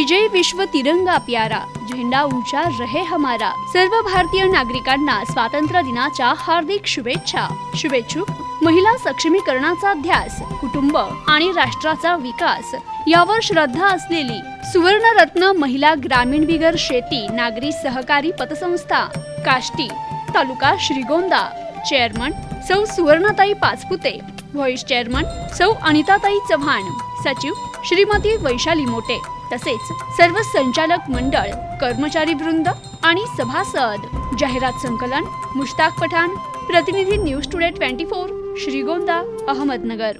विजय विश्व तिरंगा प्यारा झेंडा ऊंचा रहे हमारा. सर्व भारतीय नागरिकांना स्वातंत्र्य दिनाच्या हार्दिक शुभेच्छा. शुभेच्छुक महिला सक्षमीकरणाचा ध्यास कुटुंब आणि राष्ट्राचा विकास. यावर श्रद्धा असलेली सुवर्णरत्न महिला ग्रामीण बिगर शेती नागरी सहकारी पतसंस्था काष्टी तालुका श्रीगोंदा. चेअरमन सौ सुवर्णाताई पाचपुते व्हॉइस चेअरमन सौ अनिताताई चव्हाण. सचिव श्रीमती वैशाली मोटे तसेच सर्व संचालक मंडळ कर्मचारी वृंद आणि सभासद जाहिरात संकलन मुश्ताक पठाण प्रतिनिधी news today twenty four Shrigonda Ahmednagar.